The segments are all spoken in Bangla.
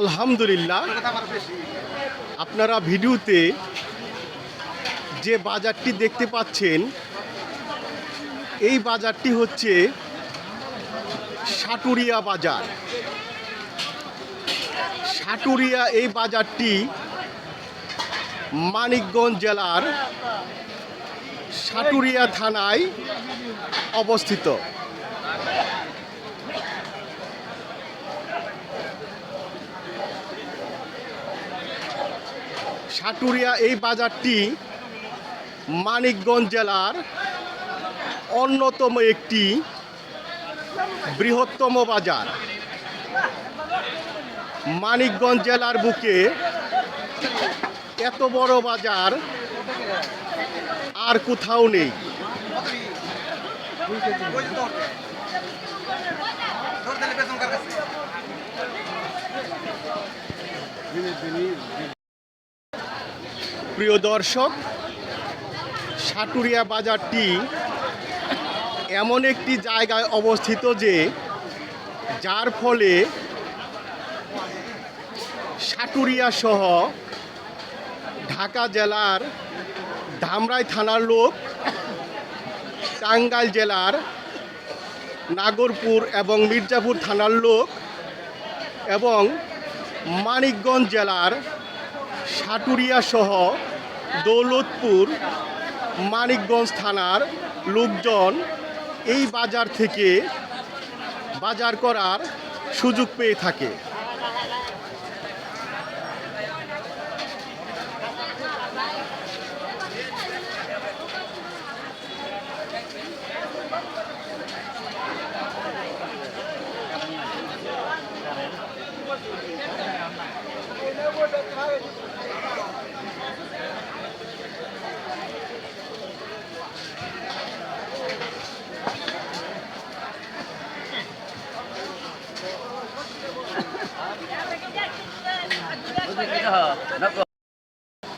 আলহামদুলিল্লাহ, আপনারা ভিডিওতে যে বাজারটি দেখতে পাচ্ছেন, এই বাজারটি হচ্ছে সাটুরিয়া বাজার। সাটুরিয়া এই বাজারটি মানিকগঞ্জ জেলার সাটুরিয়া থানায় অবস্থিত। সাটুরিয়া এই বাজারটি মানিকগঞ্জ জেলার অন্যতম একটি বৃহত্তম বাজার। মানিকগঞ্জ জেলার বুকে এত বড় বাজার আর কোথাও নেই। প্রিয় দর্শক, সাটুরিয়া বাজারটি এমন একটি জায়গায় অবস্থিত যে যার ফলে সাটুরিয়া সহ ঢাকা জেলার ধামরাই থানার লোক, টাঙ্গাইল জেলার নাগরপুর এবং মির্জাপুর থানার লোক এবং মানিকগঞ্জ জেলার সাটুরিয়া সহ দৌলতপুর মানিকগঞ্জ থানার লোকজন এই বাজার থেকে বাজার করার সুযোগ পেয়ে থাকে।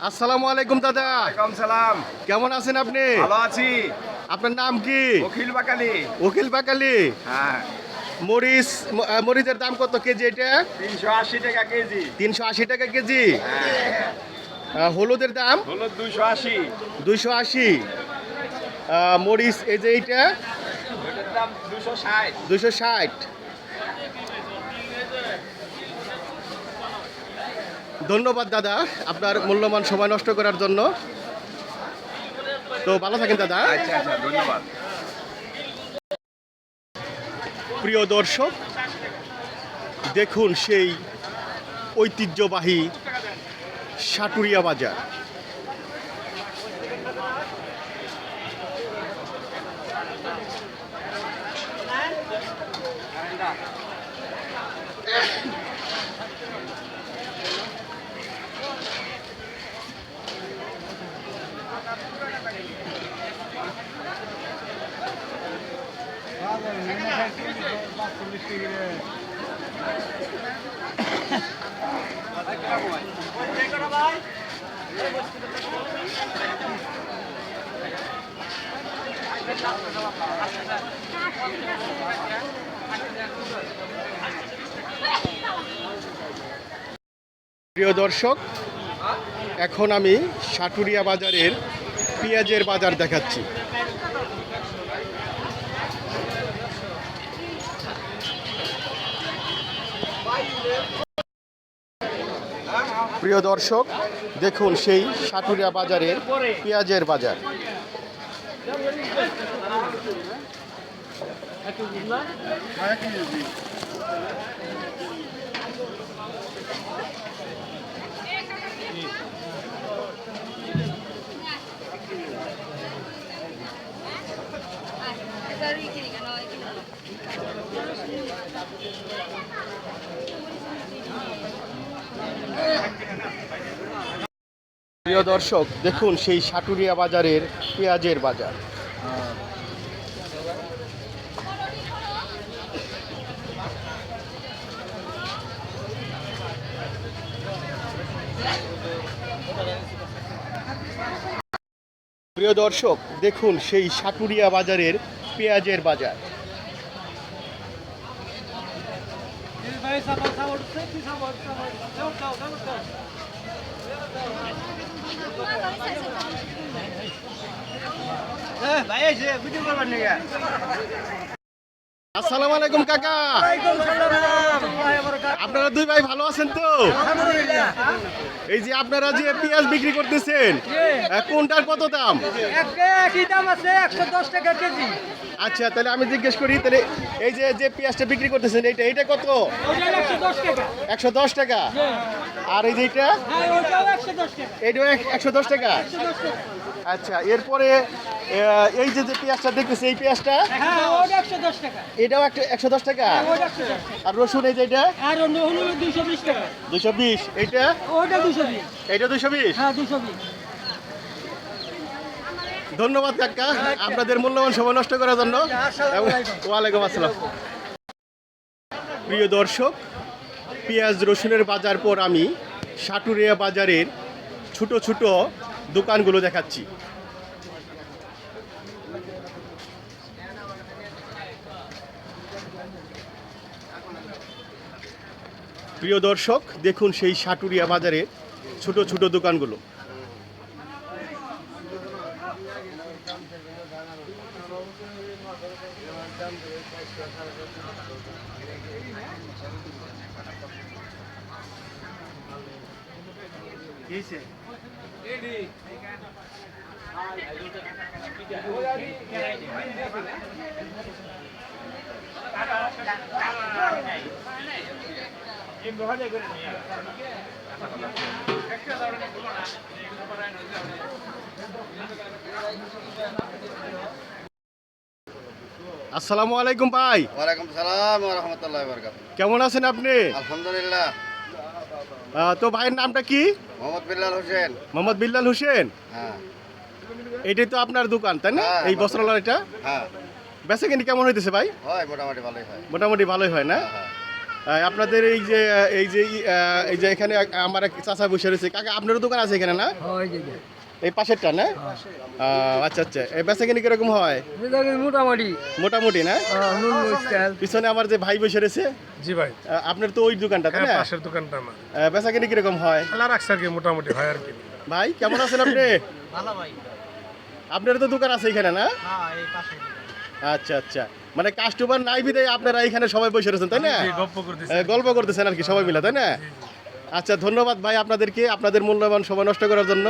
আসসালামু আলাইকুম দাদা। ওয়ালাইকুম সালাম। কেমন আছেন আপনি? ভালো আছি। আপনার নাম কি? অখিল বাকালি। উকিল বাকালি। হ্যাঁ। মরিচ মরিচের দাম কত কেজি এটা? তিনশো আশি টাকা কেজি। তিনশো আশি টাকা কেজি? হ্যাঁ। হলুদের দাম? হলুদ দুইশো আশি। দুইশো আশি। মরিচ এই যে এইটা? ওটার দাম দুশো ষাট। দুইশো ষাট। ধন্যবাদ দাদা আপনার মূল্যবান সময় নষ্ট করার জন্য। তো ভালো থাকেন দাদা। আচ্ছা আচ্ছা ধন্যবাদ। প্রিয় দর্শক দেখুন সেই ঐতিহ্যবাহী সাটুরিয়া বাজার। প্রিয় দর্শক এখন আমি সাটুরিয়া বাজারের পেঁয়াজের বাজার দেখাচ্ছি। প্রিয় দর্শক দেখুন সেই সাটুরিয়া বাজারের পেঁয়াজের বাজার। প্রিয় দর্শক, দেখুন সেই সাটুরিয়া বাজারের পেঁয়াজের বাজার। প্রিয় দর্শক, দেখুন সেই সাটুরিয়া বাজারের পেঁয়াজের বাজার। ভাই ভাই ভিডিও করবার নিয়ে আসসালামু আলাইকুম কাকা। আপনারা দুই ভাই ভালো আছেন তো? এই যে আপনারা যে পেঁয়াজ বিক্রি করতেছেন কোনটার কত দাম? একই দাম আছে একশো দশ টাকা কেজি। আচ্ছা তাহলে আমি জিজ্ঞেস করি তাহলে এই যে যে পেঁয়াজটা বিক্রি করতেছেন এইটা এইটা কত? একশো দশ টাকা। আর এই যে এটা হ্যাঁ এইটাও এক- একশো দশ টাকা? একশো দশ টাকা। আচ্ছা এরপরে এই যে যে পেঁয়াজটা দেখতেছি এই পেঁয়াজটা? হ্যাঁ এটাও একটা একশো দশ টাকা? টাকা আর রসুন এই যে এটা? দুশো বিশ টাকা। দুশো বিশ। এইটা? ওইটা দুশো বিশ। এইটা দুশো বিশ? হ্যাঁ দুশো বিশ। ধন্যবাদ কাকা আপনাদের মূল্যবান সময় নষ্ট করার জন্য। ওয়ালাইকুম আসসালাম। প্রিয় দর্শক পেঁয়াজ রসুনের বাজার পর আমি সাটুরিয়া বাজারের ছোট ছোট দোকানগুলো দেখাচ্ছি। প্রিয় দর্শক দেখুন সেই সাটুরিয়া বাজারে ছোট ছোট দোকানগুলো। আসসালামু আলাইকুম ভাই। ওয়ালাইকুম সালাম রহমতুল্লাহ বরকাত কেমন আছেন আপনি? আলহামদুলিল্লাহ। তো ভাইয়ের নামটা কি? মোহাম্মদ বিল্লাল হোসেন। মোহাম্মদ বিল্লাল হোসেন? হ্যাঁ। এটাই তো আপনার দোকান তাই না? হ্যাঁ, এই আমার বস্ত্রালয় এটা হ্যাঁ। বেচা কিনি কেমন হইতেছে ভাই? হয় মোটামুটি ভালোই হয়। মোটামুটি ভালোই হয় না? হ্যাঁ আহ, আপনাদের এই যে এই যে এই যে এখানে আমার এক চাচা বসে রয়েছে। কাকা আপনারও দোকান আছে এখানে না? এই পাশেরটা না? আচ্ছা আচ্ছা। এই বেচা কিনি কীরকম হয়? মোটামুটি। মোটামুটি না? পিছনে আমার যে ভাই বসে রয়েছে জি ভাই। আপনার তো ওই দোকানটা তাই হ্যাঁ না? পাশের দোকানটা আমার। বেচা কিনি কীরকম হয়? আল্লাহ রাখছে আর কি মোটামুটি হয় আর কি। ভাই কেমন আছেন আপনি? ভালো ভাই। আপনার তো দোকান আছে এখানে না? হ্যাঁ এই পাশে আচ্ছা আচ্ছা। মানে কাস্টমার নাই বিদায় আপনারা এখানে সবাই বসে রয়েছেন তাই না? গল্প করতেছেন আর কি সবাই মিলে তাই না? আচ্ছা ধন্যবাদ ভাই আপনাদেরকে আপনাদের মূল্যবান সময় নষ্ট করার জন্য।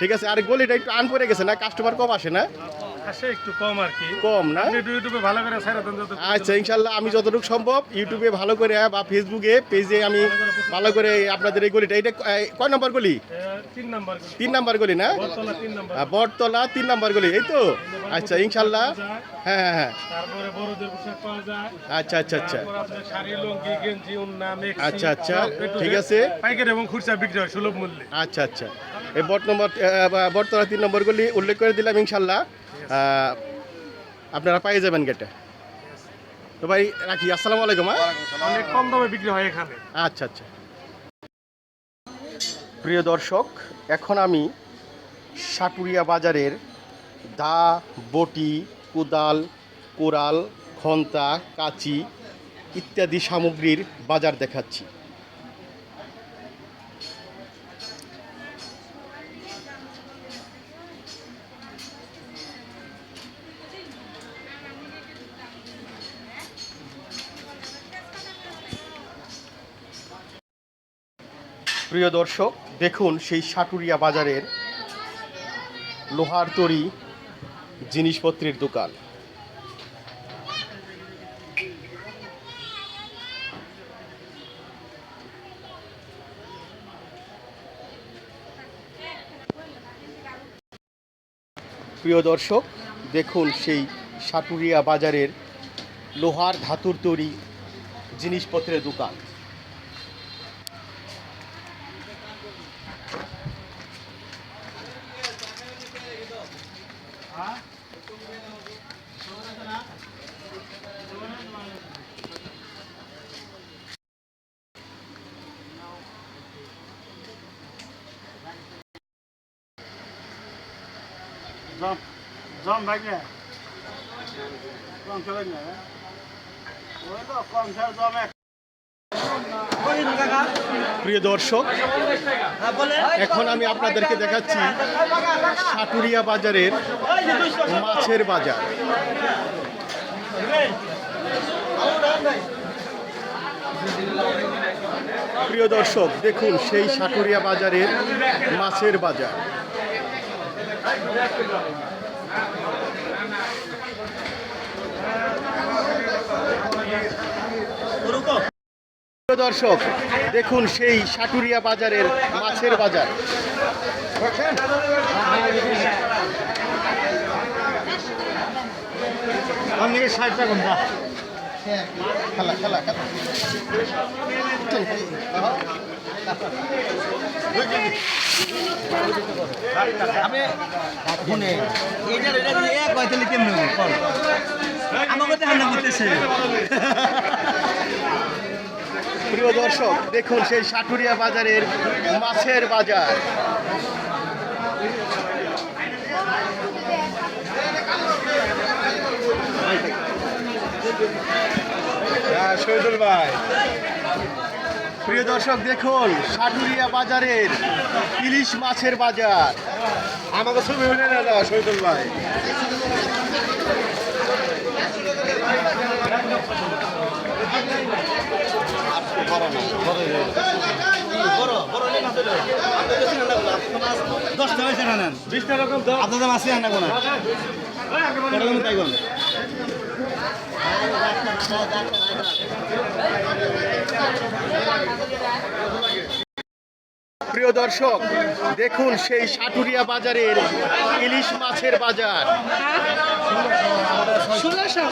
ঠিক আছে আর গলিটা একটু আন করে গেছে না? কাস্টমার কম আসে না? আসে একটু কম আর কি। কম না? ইউটিউবে ভালো করে ছাড়া দেন যত আচ্ছা ইনশাল্লাহ আমি যতটুকু সম্ভব ইউটিউবে ভালো করে বা ফেসবুকে পেজে আমি ভালো করে আপনাদের এই গলিটা এটা কয় নম্বর গলি? তিন নাম্বার তিন নম্বর গলি না? বটতলা তিন নাম্বার। নম্বর গলি এই তো? আচ্ছা ইনশাল্লাহ হ্যাঁ হ্যাঁ হ্যাঁ। তারপরে বড়দের পোশাক পাওয়া যায়। আচ্ছা আচ্ছা আচ্ছা। শাড়ি লুঙ্গি গেঞ্জি উন্না মেক্সি আচ্ছা, আচ্ছা, ঠিক আছে। পাইকারি এবং খুচরা বিক্রি হয় সুলভ মূল্যে। আচ্ছা আচ্ছা। এই বট নম্বর বটতলা তিন নম্বরগুলি উল্লেখ করে দিলাম ইনশাল্লাহ আপনারা পেয়ে যাবেন গেটে। তো ভাই রাখি আসসালামু আলাইকুম হ্যাঁ? অনেক কম দামে বিক্রি হয় এখানে। আচ্ছা আচ্ছা। প্রিয় দর্শক এখন আমি সাটুরিয়া বাজারের দা বটি কোদাল কোরাল খন্তা কাচি ইত্যাদি সামগ্রীর বাজার দেখাচ্ছি। প্রিয় দর্শক, দেখুন সেই সাটুরিয়া বাজারের লোহার তৈরি জিনিসপত্রের দোকান। প্রিয় দর্শক, দেখুন সেই সাটুরিয়া বাজারের লোহার ধাতুর তৈরি জিনিসপত্রের দোকান জম ভাগে কম চলে না ওই তো কম ছাড় জমে প্রিয় দর্শক, এখন আমি আপনাদেরকে দেখাচ্ছি সাটুরিয়া বাজারের মাছের বাজার। প্রিয় দর্শক, দেখুন সেই সাটুরিয়া বাজারের মাছের বাজার। প্রিয় দর্শক দেখুন সেই সাটুরিয়া বাজারের মাছের বাজার। খেলা খেলা খেলা। আপনি শুনে এইটা এটা যদি এক কেমন? হবে কল আমাকে হান্না করতেছে। প্রিয় দর্শক, দেখুন সেই সাটুরিয়া বাজারের মাছের বাজার। হ্যাঁ শহীদুল ভাই। প্রিয় দর্শক, দেখুন সাটুরিয়া বাজারের ইলিশ মাছের বাজার। আমাকে ছবি শহীদুল ভাই। দশটা হয়েছে না নেন। বিশটা রকম আপনাদের মাসে আনা কোনা এরকম তাই কোন প্রিয় দর্শক দেখুন সেই সাটুরিয়া বাজারের ইলিশ মাছের বাজার। ষোলোশো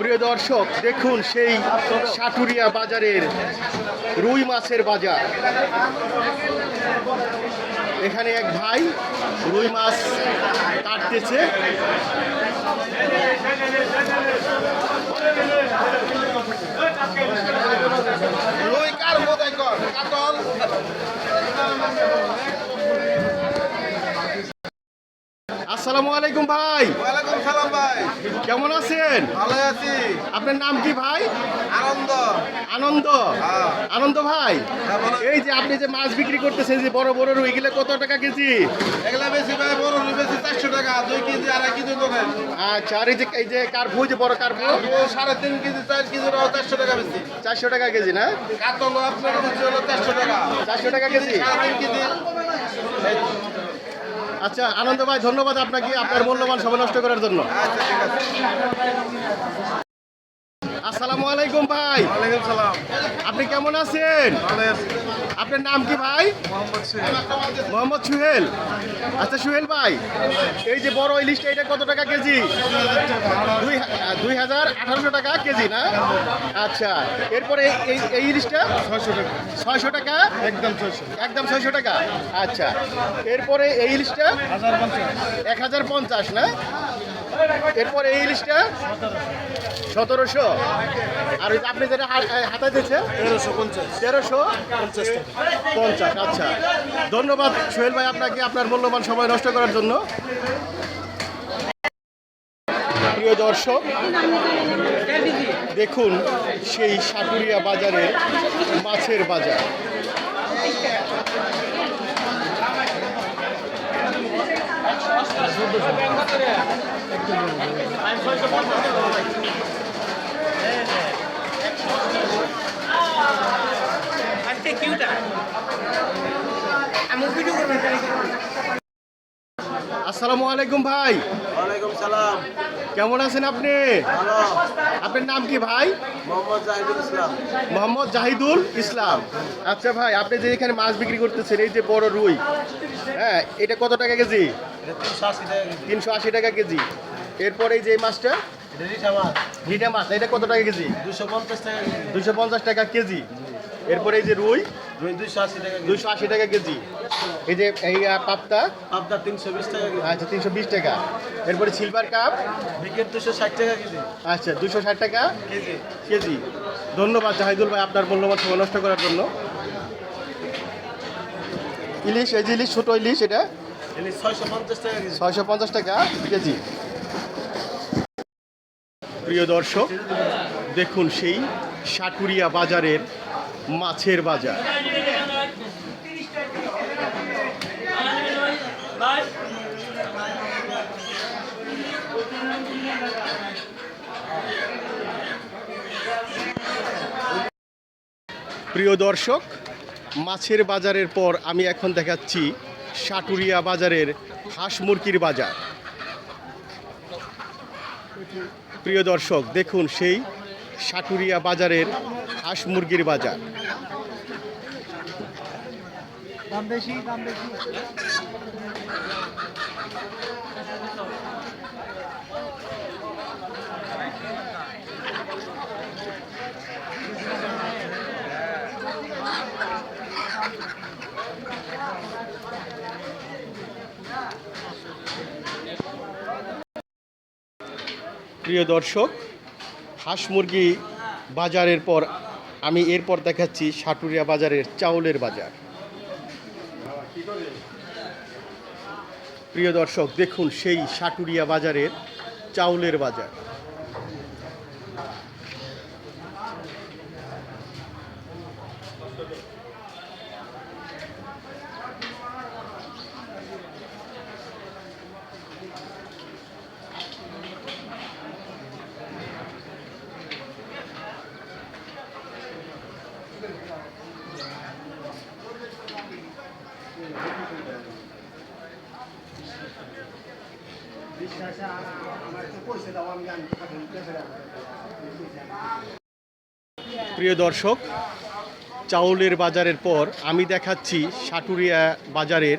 প্রিয় দর্শক, দেখুন সেই সাটুরিয়া বাজারের রুই মাছের বাজার। এখানে এক ভাই রুই মাছ কাটতেছে। রুই কার মোদাই কর কাতল আসসালামু আলাইকুম ভাই। ওয়ালাইকুম সালাম ভাই। কেমন আছেন? ভালো আছি। আপনার নাম কি ভাই? আনন্দ। আনন্দ? হ্যাঁ। আনন্দ ভাই? হ্যাঁ, এই যে আপনি যে মাছ বিক্রি করতেছেন যে বড় বড় রুই এগুলো কত টাকা কেজি? এগুলা বেশি ভাই বড় রুই বেশি চারশো টাকা দুই কেজি আড়াই কেজি দোকান আচ্ছা আর এই যে এই যে কার্পু যে বড় কার্পু? সাড়ে তিন কেজি চার কেজি চারশো টাকা বেশি। চারশো টাকা কেজি না? কাতল আপনার চারশো টাকা। চারশো টাকা কেজি? সাড়ে তিন কেজি। আচ্ছা আনন্দ ভাই ধন্যবাদ আপনাকে আপনার মূল্যবান সময় নষ্ট করার জন্য। আচ্ছা আসসালামু আলাইকুম ভাই। আপনি কেমন আছেন? আপনার নাম কি ভাই? মোহাম্মদ সুহেল। আচ্ছা সুহেল ভাই এই যে বড় ইলিশটা এটা কত টাকা কেজি? দুই দুই হাজার আঠারোশো টাকা কেজি না? আচ্ছা এরপরে এই এই ইলিশটা ছয়শো টাকা। ছয়শো টাকা? একদম ছয়শো। একদম ছয়শো টাকা? আচ্ছা এরপরে এই ইলিশটা এক হাজার পঞ্চাশ না? এরপরে এই ইলিশটা সতেরোশো। আর আপনি যেটা হা- হাতায় দিচ্ছেন তেরোশো পঞ্চাশ। তেরোশো পঞ্চাশ আচ্ছা। ধন্যবাদ সোহেল ভাই আপনাকে আপনার মূল্যবান সময় নষ্ট করার জন্য। প্রিয় দর্শক দেখুন সেই সাটুরিয়া বাজারে মাছের বাজার। আসসালামু আলাইকুম ভাই। ওয়ালাইকুম সালাম। কেমন আছেন আপনি? ভালো। আপনার নাম কি ভাই? মোহাম্মদ জাহিদুল ইসলাম। মোহাম্মদ জাহিদুল ইসলাম। আচ্ছা ভাই আপনি যে এখানে মাছ বিক্রি করতেছেন এই যে বড় রুই হ্যাঁ এটা কত টাকা কেজি? তিনশো আশি টাকা কেজি। এরপরে এই যে মাছটা ভিটা মাছ। এটা কত টাকা কেজি? দুশো পঞ্চাশ টাকা কেজি। দুশো পঞ্চাশ টাকা কেজি। এরপরে এই যে রুই রুই আশি টাকা দুশো আশি টাকা কেজি। এই যে এই পাপটা আপনার তিনশো বিশ টাকা আচ্ছা তিনশো বিশ টাকা। এরপরে সিলভার কাপ। বিকেট দুশো ষাট টাকা কেজি। আচ্ছা দুশো ষাট টাকা কেজি। কেজি। ধন্যবাদ জাহিদুল ভাই আপনার মূল্যবান সময় নষ্ট করার জন্য। ইলিশ এই যে ইলিশ ছোটো ইলিশ এটা? ছয়শো পঞ্চাশ টাকা ছয়শো পঞ্চাশ টাকা কেজি। প্রিয় দর্শক, দেখুন সেই সাটুরিয়া বাজারের মাছের বাজার। প্রিয় দর্শক, মাছের বাজারের পর আমি এখন দেখাচ্ছি সাটুরিয়া বাজারের হাঁস মুরগির বাজার। প্রিয় দর্শক দেখুন সেই সাটুরিয়া বাজারের হাঁস মুরগির বাজার। প্রিয় দর্শক, হাঁস মুরগি বাজারের পর আমি এরপর দেখাচ্ছি সাটুরিয়া বাজারের চাউলের বাজার। প্রিয় দর্শক, দেখুন সেই সাটুরিয়া বাজারের চাউলের বাজার। প্রিয় দর্শক, চাউলের বাজারের পর আমি দেখাচ্ছি সাটুরিয়া বাজারের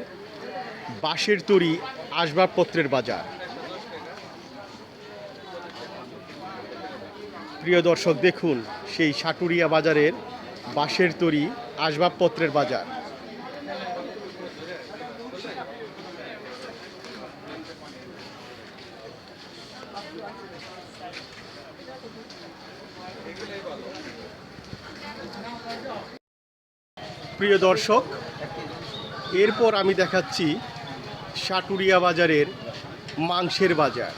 বাঁশের তৈরি আসবাবপত্রের বাজার। প্রিয় দর্শক, দেখুন সেই সাটুরিয়া বাজারের বাঁশের তৈরি আসবাবপত্রের বাজার। প্রিয় দর্শক এরপর আমি দেখাচ্ছি সাটুরিয়া বাজারের মাংসের বাজার।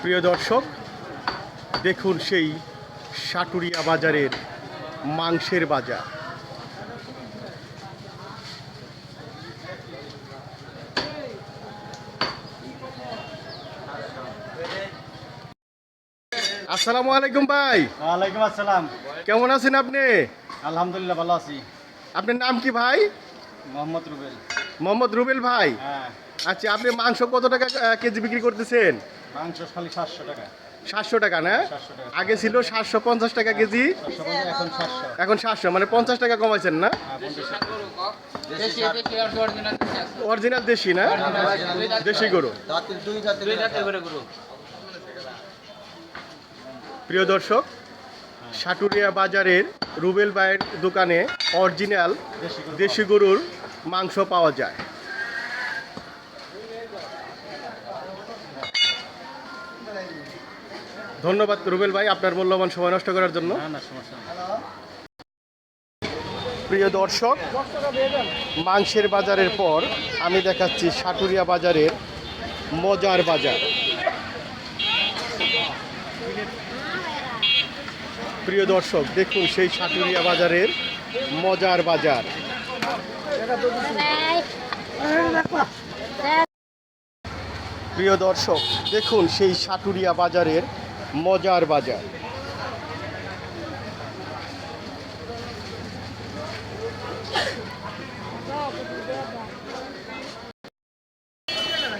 প্রিয় দর্শক দেখুন সেই সাটুরিয়া বাজারের মাংসের বাজার। আসসালামু আলাইকুম ভাই। ওয়ালাইকুম আসসালাম। কেমন আছেন আপনি? আলহামদুলিল্লাহ ভালো আছি। আপনার নাম কি ভাই? মোহাম্মদ রুবেল। মোহাম্মদ রুবেল ভাই। হ্যাঁ। আচ্ছা আপনি মাংস কত টাকা কেজি বিক্রি করতেছেন? মাংস খালি সাতশো টাকা। সাতশো টাকা না? আগে ছিল সাতশো পঞ্চাশ টাকা কেজি। এখন সাতশো। মানে পঞ্চাশ টাকা কমাইছেন না? হ্যাঁ। অরিজিনাল দেশি না? দেশি গরু। প্রিয় দর্শক সাটুরিয়া বাজারের রুবেল ভাইয়ের দোকানে অরিজিনাল দেশি গরুর মাংস পাওয়া যায়। ধন্যবাদ রুবেল ভাই আপনার মূল্যবান সময় নষ্ট করার জন্য। প্রিয় দর্শক মাংসের বাজারের পর আমি দেখাচ্ছি সাটুরিয়া বাজারের মজার বাজার। প্রিয় দর্শক, দেখুন সেই সাটুরিয়া বাজারের মজার বাজার। প্রিয় দর্শক, দেখুন সেই সাটুরিয়া বাজারের মজার বাজার।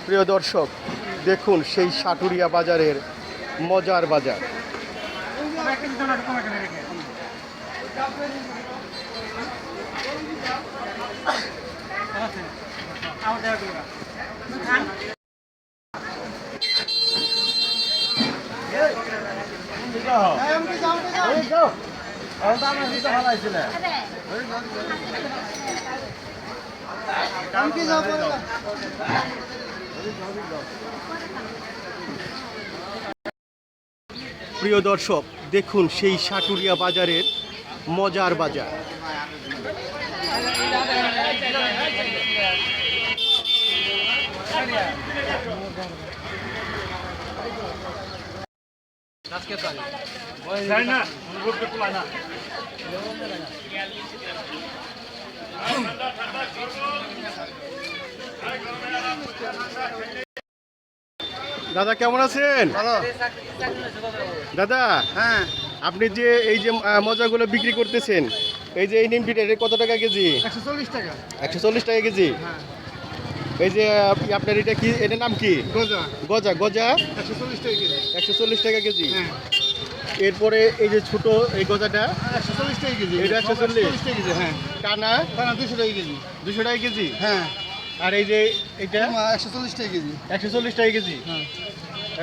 প্রিয় দর্শক, দেখুন সেই সাটুরিয়া বাজারের মজার বাজার। প্রিয় দর্শক দেখুন সেই সাটুরিয়া বাজারের মজার বাজার। দাদা কেমন আছেন? দাদা হ্যাঁ। আপনি যে এই যে মজাগুলো বিক্রি করতেছেন এই যে এই নিমপিটা এটা কত টাকা কেজি? একশো চল্লিশ টাকা। একশো চল্লিশ টাকা কেজি। হ্যাঁ। এই যে আপনার এটা কি এটার নাম কি? গজা। গজা গজা? একশো চল্লিশ টাকা কেজি। একশো চল্লিশ টাকা কেজি। হ্যাঁ। এরপরে এই যে ছোট এই গজাটা একশো চল্লিশ টাকা কেজি। এটা 140? চল্লিশ। টাকা কেজি হ্যাঁ। টানা না দুশো টাকা কেজি। দুশো টাকা কেজি? হ্যাঁ। আর এই যে এটা? একশো চল্লিশ টাকা কেজি। একশো চল্লিশ টাকা কেজি? হ্যাঁ।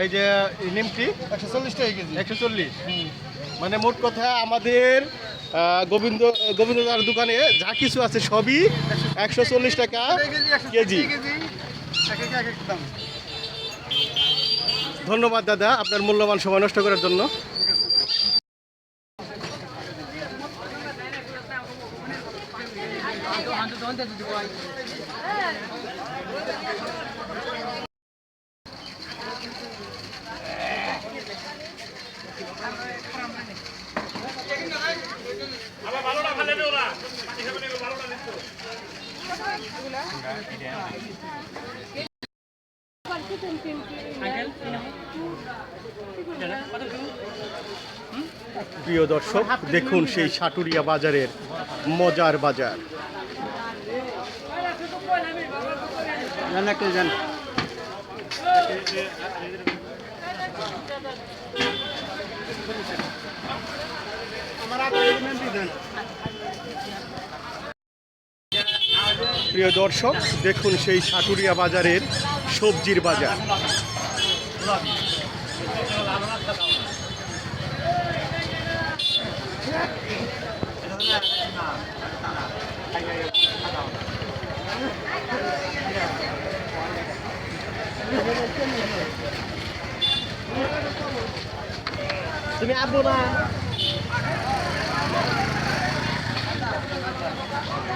এই যে নিমটি একশো চল্লিশ টাকা কেজি। একশো চল্লিশ। মানে মোট কথা আমাদের গোবিন্দ গোবিন্দদার দোকানে যা কিছু আছে সবই একশো চল্লিশ টাকা কেজি ধন্যবাদ দাদা আপনার মূল্যবান সময় নষ্ট করার জন্য প্রিয় দর্শক দেখুন সেই সাটুরিয়া বাজারের মজার বাজার। প্রিয় দর্শক দেখুন সেই সাটুরিয়া বাজারের সবজির বাজার। 嗯好的好的